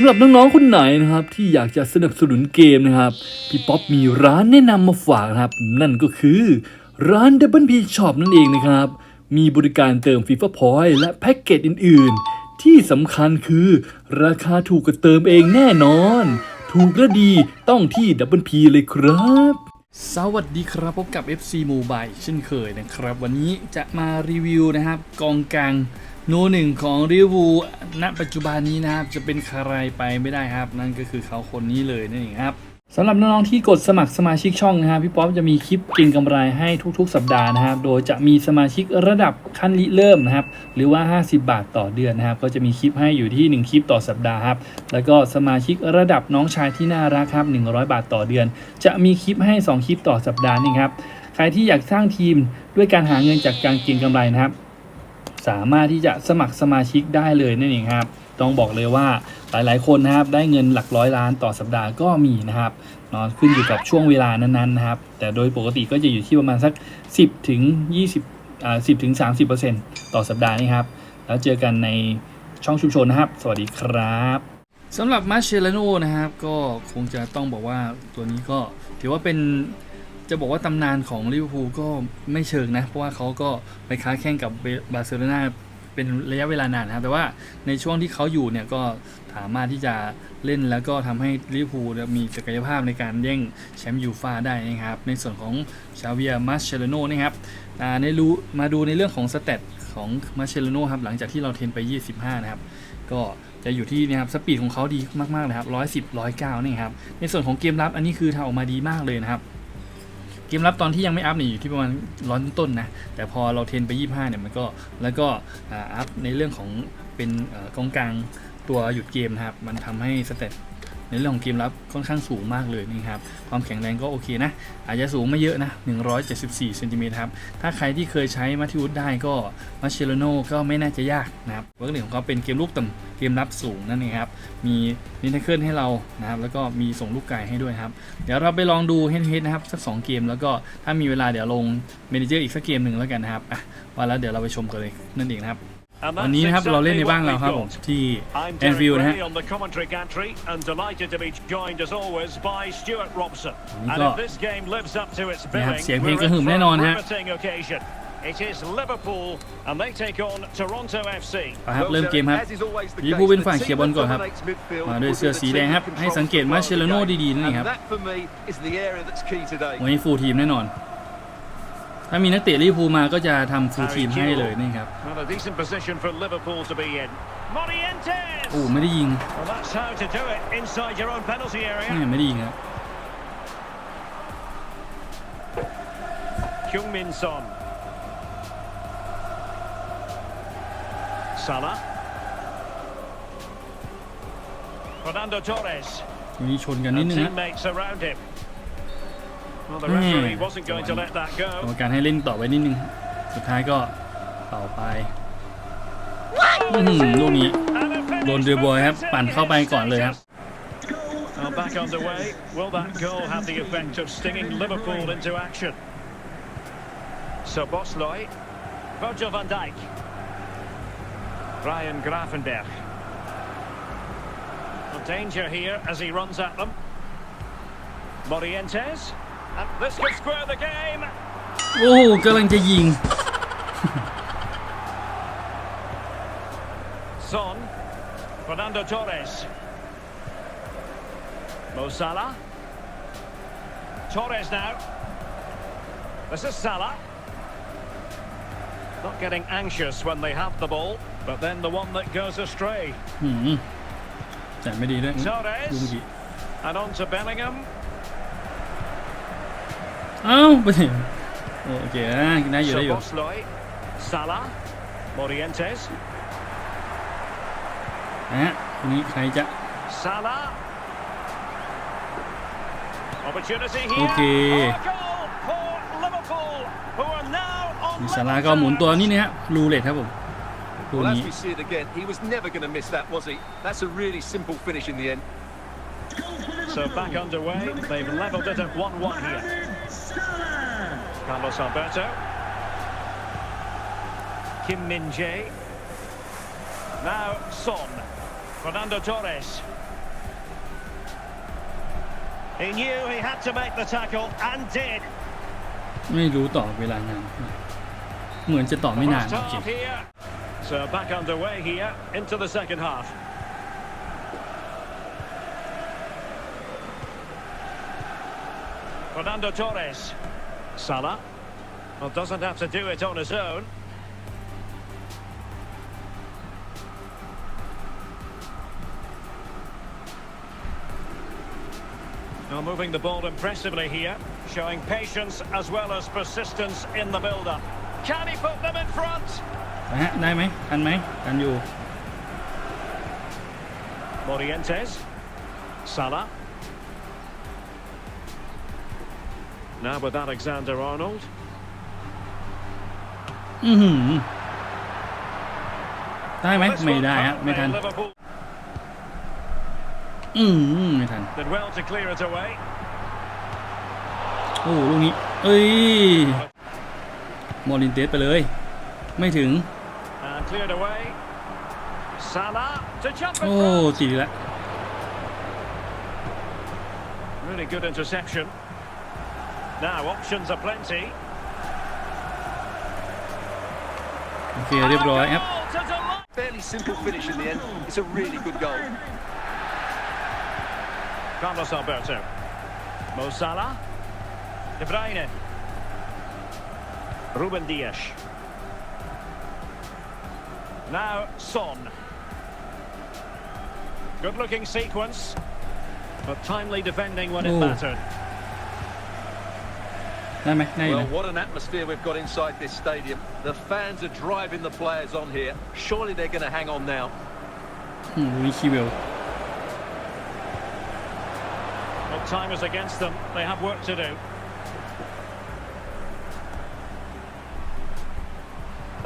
ำหรับน้องๆคนไหนนะครับ ที่อยากจะสนับสนุนเกมนะครับ พี่ป๊อปมีร้านแนะนำมาฝากนะครับ นั่นก็คือร้าน Double P Shop นั่นเองนะครับ มีบริการเติม FIFA Point และแพ็กเกจอื่น ๆ ที่สำคัญคือราคาถูกกว่าเติมเองแน่นอน ถูกและดีต้องที่ Double P เลยครับ สวัสดีครับพบกับ FC Mobile เช่นเคยนะครับ วันนี้จะมารีวิวนะครับกองกลาง โนหนึ่งของริวูณปัจจุบันนี้นะครับ จะเป็นใครไปไม่ได้ครับ นั่นก็คือเขาคนนี้เลยนั่นเองครับสำหรับน้องๆที่กดสมัครสมาชิกช่องนะครับพี่ป๊อปจะมีคลิปกินกำไรให้ทุกๆ สัปดาห์นะครับโดยจะมีสมาชิกระดับขั้นริเริ่มนะครับหรือว่า 50 บาทต่อเดือนนะครับก็จะมีคลิปให้อยู่ที่ 1 คลิปต่อสัปดาห์ครับแล้วก็สมาชิกระดับน้องชายที่น่ารักครับ100 บาทต่อเดือน จะมีคลิปให้ 2 คลิปต่อสัปดาห์นี่ครับใครที่อยากสร้างทีมด้วยการหาเงินจากการก็งกำไรนะครับ สามารถที่จะสมัครสมาชิกได้เลยนั่นเองครับ ต้องบอกเลยว่าหลายๆ คนนะครับได้เงินหลักร้อยล้านต่อสัปดาห์ก็มีนะครับเนอนขึ้นอยู่กับช่วงเวลานั้นๆนะครับ แต่โดยปกติก็จะอยู่ที่ประมาณสัก 10ถึง20อ่า10ถึง30%ต่อสัปดาห์นี่ครับ แล้วเจอกันในช่องชุมชนนะครับ สวัสดีครับสำหรับมาเชลโนนะครับก็คงจะต้องบอกว่าตัวนี้ก็ถือว่าเป็น จะบอกว่าตำนานของลิเวอร์พูลก็ไม่เชิงนะ เพราะว่าเขาก็ไปค้าแข่งกับบาร์เซโลนาเป็นระยะเวลานานนะครับแต่ว่าในช่วงที่เขาอยู่เนี่ยก็สามารถที่จะเล่นแล้วก็ทำให้ลิเวอร์พูลมีศักยภาพในการแย่งแชมป์ยูฟ่าได้นะครับ ในส่วนของชาเวียมาเชลโนนะครับในรู้มาดูในเรื่องของสเตตของมาเชลโนครับหลังจากที่เราเทนไป 25 นะครับ ก็จะอยู่ที่นะครับสปีดของเขาดีมากๆเลยครับ110 109นี่ครับในส่วนของเกมรับอันนี้คือทำออกมาดีมากเลยนะครับ เกมรับตอนที่ยังไม่อัพเนี่ยอยู่ที่ประมาณร้อยต้นนะ แต่พอเราเทรนไป 25เนี่ยมันก็แล้วก็อัพในเรื่องของเป็นกองกลางตัวหยุดเกมนะครับ มันทำให้สเตต ในเรื่องของเกมรับค่อนข้างสูงมากเลยนี่ครับความแข็งแรงก็โอเคนะ อาจจะสูงไม่เยอะนะ 174เซนติเมตรครับถ้าใครที่เคยใช้มาทิวุฒได้ก็มาเชลโนก็ไม่น่าจะยากนะครับเวิร์กหนึ่งของเขาเป็นเกมลูกต่ำเกมรับสูงนั่นเองครับมีนิเทเคิลให้เรานะครับแล้วก็มีส่งลูกไก่ให้ด้วยครับเดี๋ยวเราไปลองดูเฮดเฮดนะครับสัก 2 เกมแล้วก็ถ้ามีเวลาเดี๋ยวลงเมนเจอร์อีกสักเกมหนึ่งแล้วกันนะครับอะว่าแล้วเดี๋ยวเราไปชมกันเลยนั่นเองครับ วันนี้นะครับเราเล่นในบ้านเราครับผมที่ I'm แอน Derek ฟิลด์นะฮะ Ray on the commentary gantry and delighted to be joined as always by Stuart Robson. Ni And ก็ if this game lives up to its นะครับ billing, เสียงเพลง we're กระหึ่ม in for แน่นอน a ฮะ riveting occasion. It is Liverpool and they take on Toronto FC. ไปครับเริ่มเกมครับลิเวอร์พูลเป็นฝ่ายเคลียร์บอลก่อนครับ มาด้วยเสื้อสีแดงครับ ให้สังเกตมาเชลโน่ดีๆนั่นเองครับวันนี้ฟูลทีมแน่นอน ถ้ามีนักเตะลิเวอร์พูลมาก็จะทำฟูลทีมให้เลยนี่ครับ Well, a decent position for Liverpool to be in. Morientes! โอ้ไม่ได้ยิง Well, that's how to do it inside your own penalty แม่ area. ไม่ได้ยิงครับ Kyung Min Son. Salah. Fernando Torres. วันนี้ชนกันนิด And นึงนะ teammates around him. Well, the Hmm. referee wasn't going to let that กรรม go. การให้เล่นต่อไว้นิดนึง สุดท้ายก็เป่าไปอื้อหือลูกนี้ And a finish โดนเดอบอยครับ for ปั่นเข้าไปก่อนเลยครับ Well, back underway. Will that goal have the effect of stinging Liverpool into action? So Bosley, Virgil van Dijk, Ryan Grafenberg. Well, danger here as he runs at them. Morientes, and this could square the game. โอ้กำลังจะยิง Son, Fernando Torres, Mo Salah, Torres now. This is Salah. Not getting anxious when they have the ball, but then the one that goes astray. หืมแต่ไม่ดีด้วยลูก Torres เมื่อกี้ and on to Bellingham. เอ้าไปไหนโอเคนะได้อยู่ได้อยู่ Soboslai, Salah, Morientes, นะฮะทีนี้ใครจะ Salah. Opportunity here. Okay. Oh, a goal for Liverpool, who are now on มีซาร่าก็หมุนตัวนี่นะฮะรูเล็ตครับผมลูก Well, as นี้ we see it again, he was never going to miss that, was he? That's a really simple finish in the end. So back underway. They've levelled it at 1-1 here. Carlos Alberto. Kim Min Jae. Now Son. Fernando Torres. He knew he had to make the tackle and did. ไม่รู้ต่อเวลานานเหมือนจะต่อไม่นาน First จริง half here. So back underway here into the second half. Fernando Torres. Salah. Well, doesn't have to do it on his own. Now moving the ball impressively here, showing patience as well as persistence in the build-up. Can he put them in front? Này me. And me. And you. Morientes, Salah. Now with Alexander Arnold. อือหือได้ไหม This ไม่ one ได้ฮะไม่ทัน currently Liverpool อืมไม่ทัน did well to clear it away. โอ้ลูกนี้ เอ้ย มอรินเตสไปเลย ไม่ถึง And cleared away. Salah to jump in โอ้ front. ติดแล้ว Really good interception. Now options are plenty. โอเค เรียบร้อยครับ And a goal to delight. Fairly simple finish in the end. It's a really good goal. Carlos Alberto. Mo Salah. De Bruyne. Ruben Dias. Now Son. Good looking sequence. But timely defending when it Oh. mattered. ได้ไหมได้อยู่ Well, นะ what an atmosphere we've got inside this stadium. The fans are driving the players on here. Surely they're going to hang on now. อืมลูกนี้คีเวล But time is against them. They have work to do.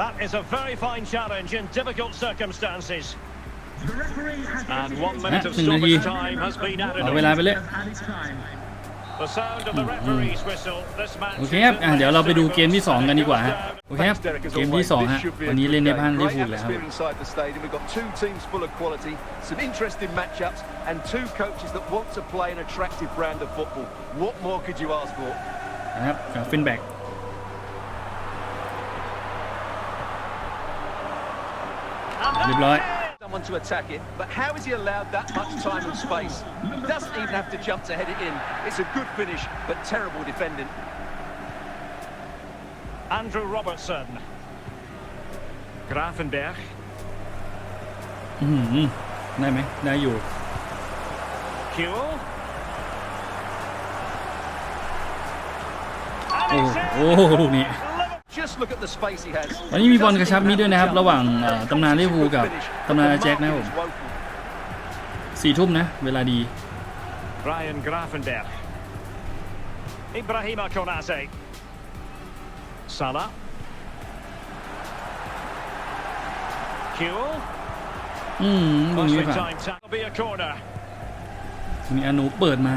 That is a very fine challenge in difficult circumstances. And one minute of Ah, tingnan stoppage niyo. time has been added เอาเว on. ลาไปเลย The sound of the referee's whistle. This match โอเค is ครับ in อะเดี๋ยวเราไปดูเกมที่ 2 กันดีกว่าฮะ Goes โอเคครับ Thanks, Derek, as เกมที่ always. 2ฮะ This should be a วันนี้ good เล่นใน game. บ้านลิ Great เวอร์พูลแล้วครับ atmosphere inside the stadium. We've got two teams full of quality, some interesting matchups, and two coaches that want to play an attractive brand of football. What more could you ask for? นะครับกับฟินแบ็ก And เรียบร้อย Someone to attack it, but how is he allowed that much time and space? Doesn't even have to jump to head it in. It's a good finish, but terrible defending. Andrew Robertson. Grafenberg. อื้อหือได้ไหมได้อยู่ Kewell. โอ้โหลูกนี้ Just look at the space he has. วันนี้มีบอลกระชับมิตรด้วยนะครับ ระหว่างเอ่อตำนานลิเวอร์พูลกับตำนานอาแจ็คนะครับผม Marking is woeful. สี่ทุ่มนะ เวลาดี Brian Grafenberg. Ibrahima Konate. Salah. Kewell. อืมลูกนี้ Nicely ไม่ผ่าน timed tackle. Be a corner. ทีนี้อานุเปิดมา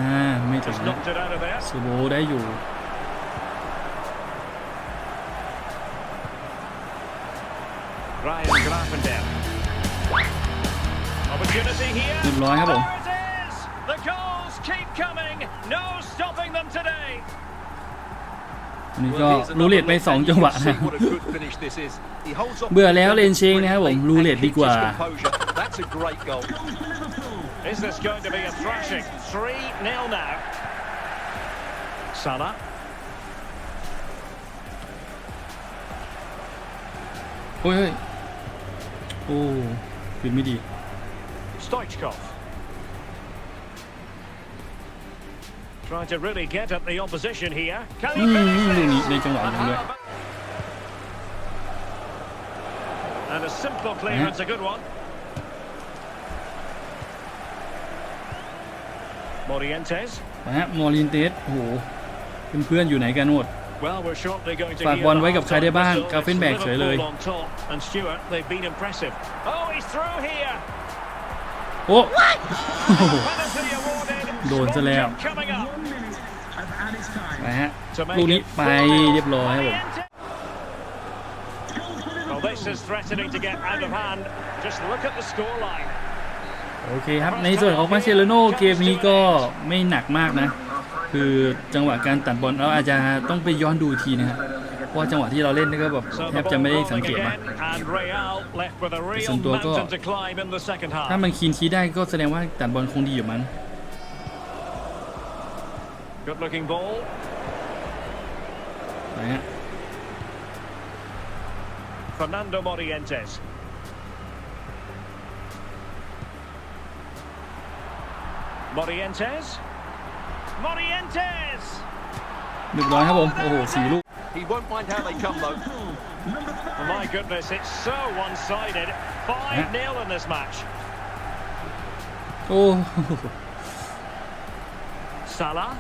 ไม่ถึง Just นะ knocked it out of there. ซูโบได้อยู่ เรียบร้อยครับผม There it is. The goals keep coming. No stopping them today. อันนี้ Well, ก็ here's รูเลต another ไป look, 2 and จั you งหวะ can นะ see what a good finish this is. He holds off เบื่อแล้ว the เลนเชงนะครับผม brilliantly รูเลต and ดีกว่า keeps his composure. That's a great goal. Is this going to be a thrashing? 3 0 now. Salah. โอ้ยเฮ้ยโอ้ปิดไม่ดี Stoichkov. Trying to really get at the opposition here. Can he อืม finish ลูกนี้ this? ในจังหวะยิงด้วย And a simple clearance, a good one. Morientes. นะฮะมอรินเตสโอ้โหเพื่อนๆอยู่ไหนกันหมด Well, we're shortly going to ฝาก hear บอล the ไว้กับใครได้ half-time บ้าง whistle. กาเฟน It's แบกเฉยเลย Liverpool on top, and Stewart, they've been impressive. Oh, he's through here. โอ้ Penalty awarded. โดนซะแล้ว Smoking coming up. ไปฮะ To make ลูกนี้ it ไป four. เรียบร้อยครับผม Well, this is threatening to get out of hand. Just look at the scoreline. โอเคครับ ในส่วนของมาเชลโนเกมนี้ก็ไม่หนักมากนะ คือจังหวะการตัดบอลเราอาจจะต้องไปย้อนดูอีกทีนะครับเพ ราะว่าจังหวะที่เราเล่นนี่ก็แบบ So แท the บจะไม่ ball ได้ rolling สังเกต again, มา and Real left with a real ส่วนตัวก็ mountain to climb in the second ถ้า half. มันคีนคีได้ก็แสดงว่าตัดบอลคงดีอยู่มั้ง Good looking ball. นะฮะ Fernando Morientes. Morientes. Morientes! เรียบร้อยครับผม โอ้โหสี่ลูก He won't mind how they come though. Oh, my goodness, it's so one-sided. 5-0 in this match. โอ้ Salah.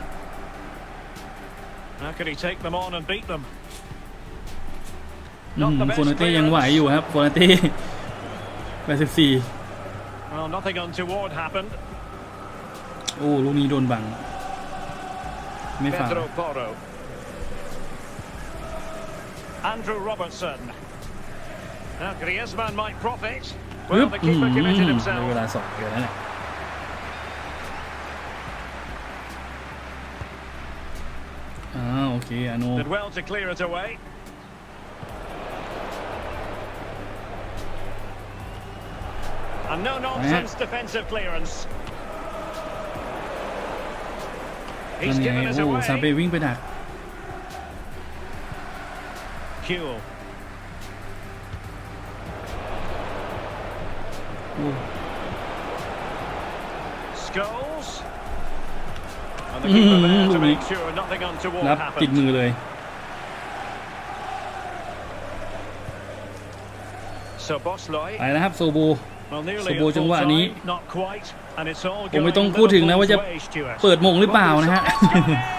How could he take them on and beat them? อืมโคนาเต้ยังไหวอยู่ครับโคนาเต้แปดสิบสี่ Well, nothing untoward happened. โอ้ลูกนี้โดนบัง ไม่ฝ่าว Pedro Porro. Andrew Robertson. Now Griezmann might profit. ปึ๊ Well, บ the อืม keeper ได้ committed เว himself. ลาสองเดี๋ยวนั่นแหละอ่าโอเคอาโน Did well to clear it away. And no nonsense defensive clearance. นั่ He's นไง given it โอ้ซาเป away. วิ่งไปดัก nothing untoward รับติด happened. มือเลย So Bosley. ไปนะครับโซโบ Well, nearly โซโบ at จัง full หวะนี้ time, not quite, and it's all ผมไม่ going ต้องพูดถึงนะว่าจะ Liverpool's way, Stuart. เปิดมงหรือเปล่านะฮะ It's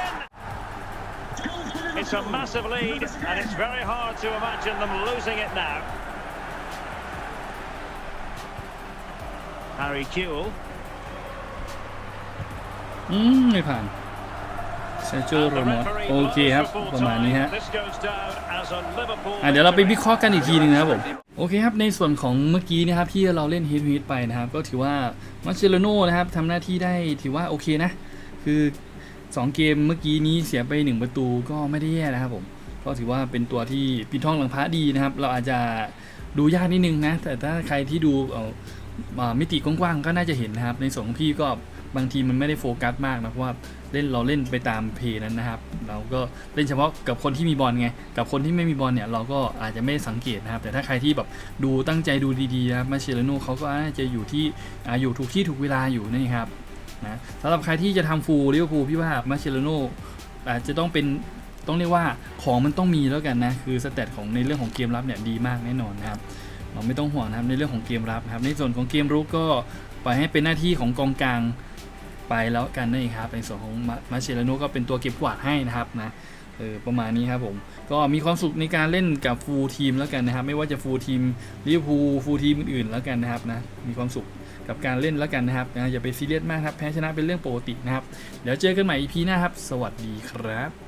a massive lead, and it's very hard to imagine them losing it now. Harry Kewell. อืมไม่ผ่านเซโจ And โร the มอส referee โอเคครับ blows for ประ full มาณนี้ time. ฮะ This goes down as a Liverpool อะเดี๋ยวเราไป victory. วิเคราะห์กันอีกทีหนึงนะครับผมโอเคครับ ในส่วนของเมื่อกี้นะครับที่เราเล่นเฮด o ฮดไปนะครับ ก็ถือว่ามาเชลโนนะครับทำหน้าที่ได้ถือว่าโอเคนะ คือ 2 เกมเมื่อกี้นี้เสียไป 1 ประตูก็ไม่ได้แย่นะครับผมก็ถือว่าเป็นตัวที่ปิดท้องหลังพระดีนะครับ เราอาจจะดูยากนิดนึงนะ แต่ถ้าใครที่ดูมิติกว้างๆก็น่าจะเห็นนะครับ ในส่วนของพี่ก็บางทีมันไม่ได้โฟกัสมากนะเพราะว่าเล่นเราเล่นไปตามเพย์นั้นนะครับ เราก็เล่นเฉพาะกับคนที่มีบอลไง กับคนที่ไม่มีบอลเนี่ยเราก็อาจจะไม่ได้สังเกตนะครับ แต่ถ้าใครที่แบบดูตั้งใจดูดีๆนะครับมาเชลโนเขาก็น่าจะอยู่ที่อยู่ถูกที่ถูกเวลาอยู่นี่ครับ นะสำหรับใครที่จะทำฟูลลิเวอร์พูลพี่ว่ามาเชลโนอาจจะต้องเป็นต้องเรียกว่าของมันต้องมีแล้วกันนะ คือสเตตของในเรื่องของเกมรับเนี่ยดีมากแน่นอนนะครับเราไม่ต้องห่วงนะครับในเรื่องของเกมรับนะครับ ในส่วนของเกมรุกก็ปล่อยให้เป็นหน้าที่ของกองกลางไปแล้วกันนั่นเองครับในส่วนของมามาเชลโนก็เป็นตัวเก็บกวาดให้นะครับนะเออประมาณนี้ครับผม ก็มีความสุขในการเล่นกับฟูลทีมแล้วกันนะครับ ไม่ว่าจะฟูลทีมลิเวอร์พูลฟูลทีมอื่นๆแล้วกันนะครับนะมีความสุข กับการเล่นแล้วกันนะครับนะอย่าไปซีเรียสมากครับแพ้ชนะเป็นเรื่องปกตินะครับเดี๋ยวเจอกันใหม่ EP หน้าครับ สวัสดีครับ